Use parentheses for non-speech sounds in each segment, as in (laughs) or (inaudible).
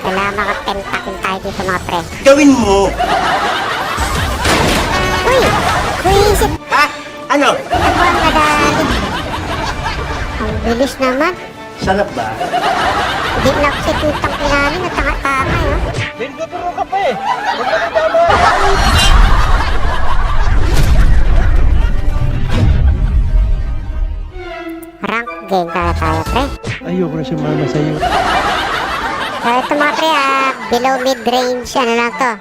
Kailangan makapentakin tayo dito mga pre. Gawin mo! Uy! Buisit! Ha? Ano? Ba ang nadali? Ang bilis naman. Sarap ba? Hindi na kasi tutang kinanin at tanga-tanga yun. Nagtuturo ka pa eh! Huwag ka tama! Rank game kaya tayo pre. Ayoko na sumama sa'yo. Ito mga pre, ah, below mid-range, ano lang to.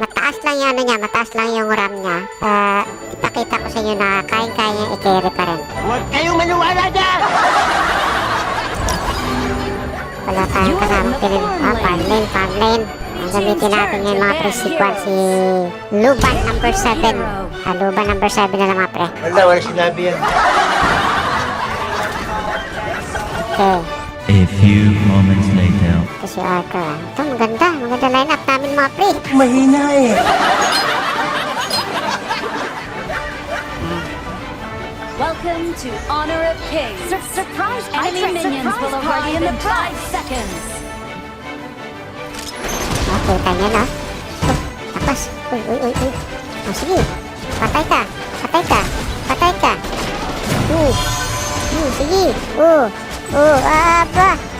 Mataas lang yung ano niya, mataas lang yung RAM niya. Ah, ipakita ko sa inyo na kayang-kaya niya i-carry pa rin. Huwag kayong maniwala dyan! Wala tayong kasama pilim. Ah, farm lane, farm lane. Ang gamitin natin yung mga pre sequence si Luban number 7. Ah, Luban number 7 na lang mga pre. Wala, wala sinabi yan. Okay. A few moments later. Si ah. Ito, maganda. Maganda lineup namin mga pre. Mahina eh. Welcome to Honor of Kings. Sur- surprise! Enemy minions will arrive in five seconds. Oh, kita niya no? Oh, tapos. Uy, uy, uy, uy. Oh, sige. Patay ka. Patay ka. Patay ka. Hmm. Hmm, sige. Oh. Oh, aba.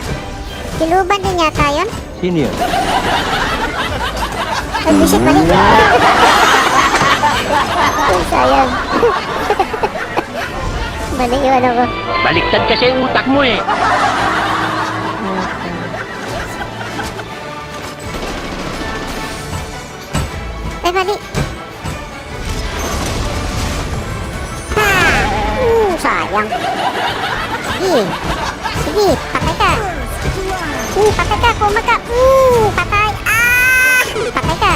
Siluban din yata yun. Sino yun? Ay, bisit mali. Ay, sayang. mali yung ano ko. Baliktad kasi yung utak mo eh. Ay, mali. Ha! Hmm, sayang. Sige. Sige. Hmm, patay ka, kuma ka. Patay. Ah! Patay ka.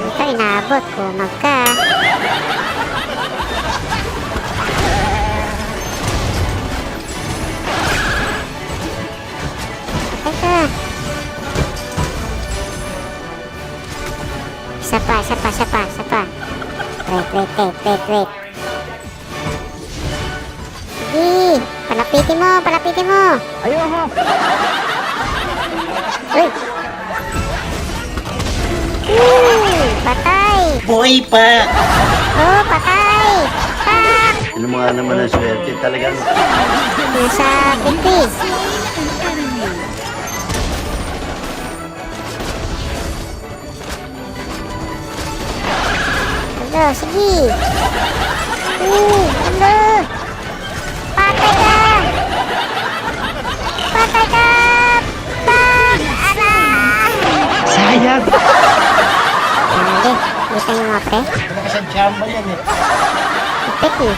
Ito inabot, kumag ka. Patay ka. Isa pa, isa pa, isa pa, isa pa. Wait, wait, wait, wait, wait. Sige, palapitin mo, palapitin mo. Ayoko! Uy! Hmm, patay! Buhay pa! Oh, patay! Tak! Ano mga naman ang swerte talagang Nasa bitis. Ano, sige. Hmm, ano? Patay ka! Ara! Sayang! Dali, kita nyo mga pre. nakasadyahan ba yan eh? Ipit eh.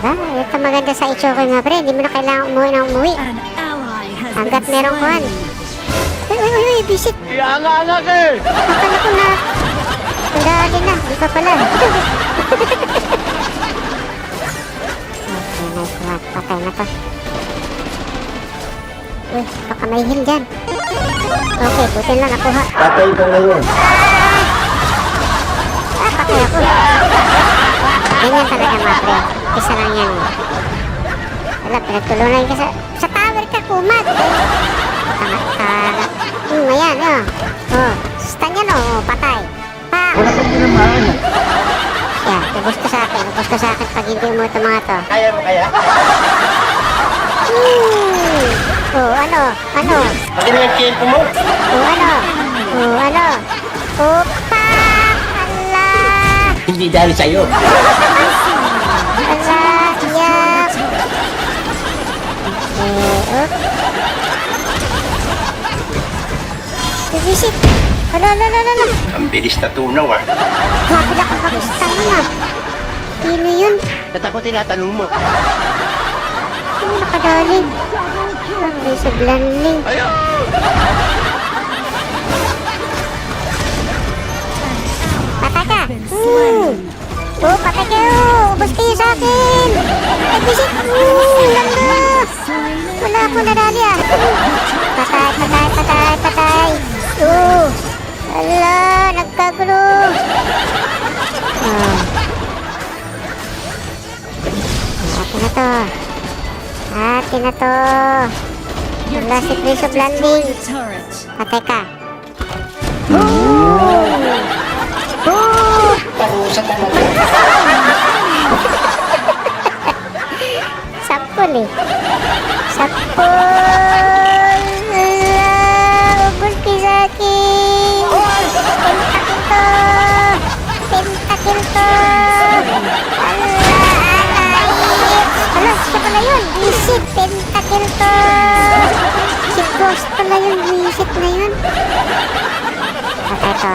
Diba? Ito maganda sa Ichokoy mga pre. Hindi mo na kailangan umuwi na umuwi. Hanggat merong kuhan. Uy, uy, uy, uy, visit. Ianga-anga ka eh! Akala ko na. Ang dali na. Di pa pala. (laughs) nice one. Patay na to. Uy, baka may heal dyan. Okay, buti na nakuha. Patay ka ngayon. Ah, patay ako. Ganyan talaga mga pre. Isa lang yan. Wala, pinagtulungan ka sa... Sa tower ka, kumat. Tanga-tanga. Hmm, ayan, oh. Oh, stun yan, oh. Patay. Pa! Wala kang tinamaan ah. Yan, ubos ka sa akin. Ubos ka sa akin pag hindi mo ito mga to. Kaya mo kaya? Hmm. Oh, ano? Ano? Akin na yung tempo mo. Oh, ano? Oh, ano? Oh, pa! Allah! Hindi dahil sa'yo. Allah! Iyak! Okay, oh. Visit! Ano, ano, ano, ano? Ang bilis na tunaw ah. Grabe na kung pakista mo na. Sino yun? Ba't ako tinatanong mo? Sino nakadaling? Ang may saglanling. Patay ka! Hmm. Oh, patay kayo! Ubus kayo sa akin! Ay, visit! Hmm, ganda! Wala ako nadali ah! Patay, patay, patay, patay! Oh! Ala! Nagkagulo! Ah. Oh. Atin na to. Atin na to. Wala si Chris of Landing. Patay ka. Oh! Oh! Parusa talaga. (laughs) Sakto eh. pala yung visit na yun. At eto.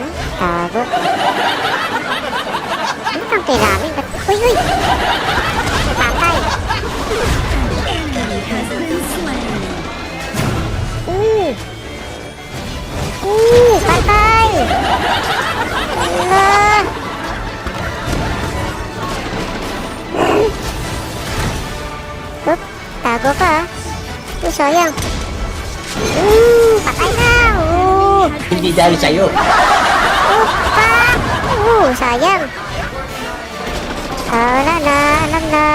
Hmm, tago. Ano pang piramin? Ba't... Uy, uy! Patay! Uy! Uy! Patay! Allah! Oop, tago ka ah. tuh sayang. Uh pakai kau uh. ini dari saya Upa. uh sayang. Oh na na na, la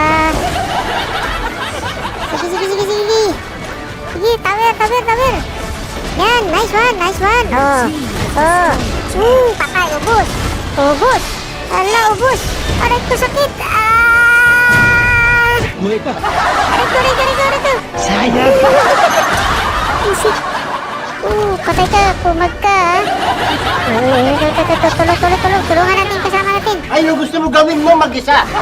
sini sini sini sini sini. Tawir, tawir, tabir yeah, nice one nice one. Oh oh. Uh pakai ubus. Ubus. Allah ubus. Ada itu sakit ah. Buhay ka. Aray aray aray aray ko. Sayang. Isip. Uh, patay ka, pumag ka. ah. Ito, ito, tulong, tulong, tulong. Tulungan natin, kasama natin. Ay, yung gusto mo gawin mo mag-isa. Hap!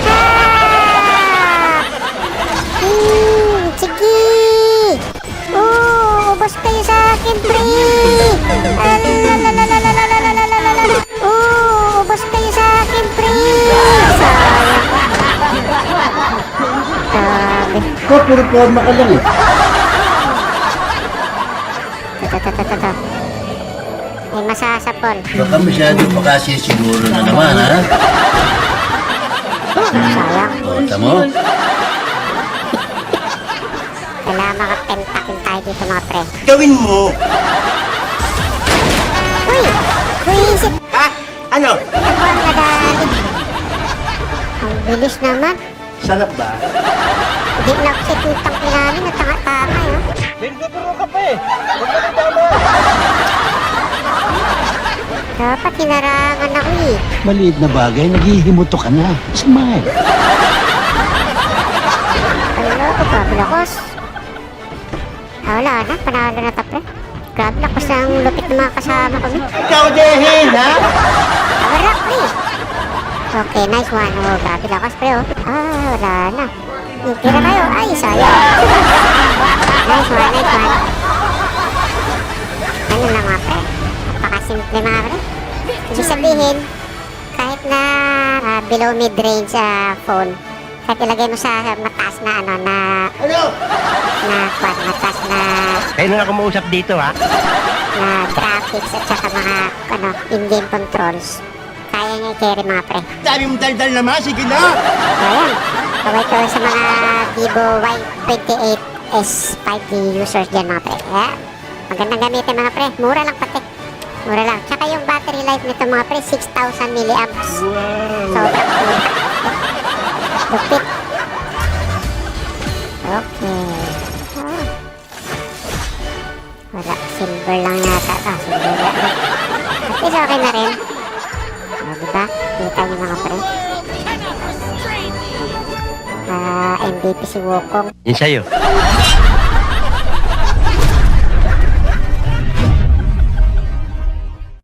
Hap! Hmm, sige! Oh, ubos kayo sa akin, pre! Ko, puro forma ka lang eh. Ito. May masasapol. Baka masyado pa kasi siguro na naman, ha? Sayang. O, tamo? Kailangan makapentakin tayo dito mga pre. Gawin mo. Uy! Buisit! Ha? Ano? Ang bilis naman. Sarap ba? Hindi na kasi tutang namin at tanga-tanga yun. Nagtuturo ka pa eh. Huwag ka nagtama. Dapat hinarangan ako eh. Maliit na bagay, naghihimuto ka na. Smile. Ano ko, grabe lakas. Ah, wala na, panalo na to pre. Grabe lakas ang lupit ng mga kasama ko. eh. Ikaw, Dehin, ha? Power up pre. Okay, nice one. Oh, grabe lakas pre oh. Ah, wala na. Hmm, Tira tayo. Ay, sayang. nice one, nice one. Ano lang mga pre. Napakasimple mga pre. Ibig sabihin, kahit na ah, below mid-range sa phone, kahit ilagay mo sa mataas na ano, na, Ano? na, kwan, mataas na, Kayo na ako mausap dito, ha? na graphics at saka mga, ano, in-game controls. Kaya niya i-carry mga pre. Dami mong daldal naman. Sige na. So. Kaway-kaway sa mga Vivo Y28S 5G users dyan mga pre. Kaya, magandang gamitin mga pre. Mura lang pati. Mura lang. Tsaka yung battery life nito mga pre, 6,000 milliamps. Wow. Cool. Lupit. Okay. Oh. Wala. Silver lang yata. Ah, silver lang. At least okay na rin. Ah, diba? Kita niyo mga pre. Ah, MVP si Wukong. Yan sa'yo.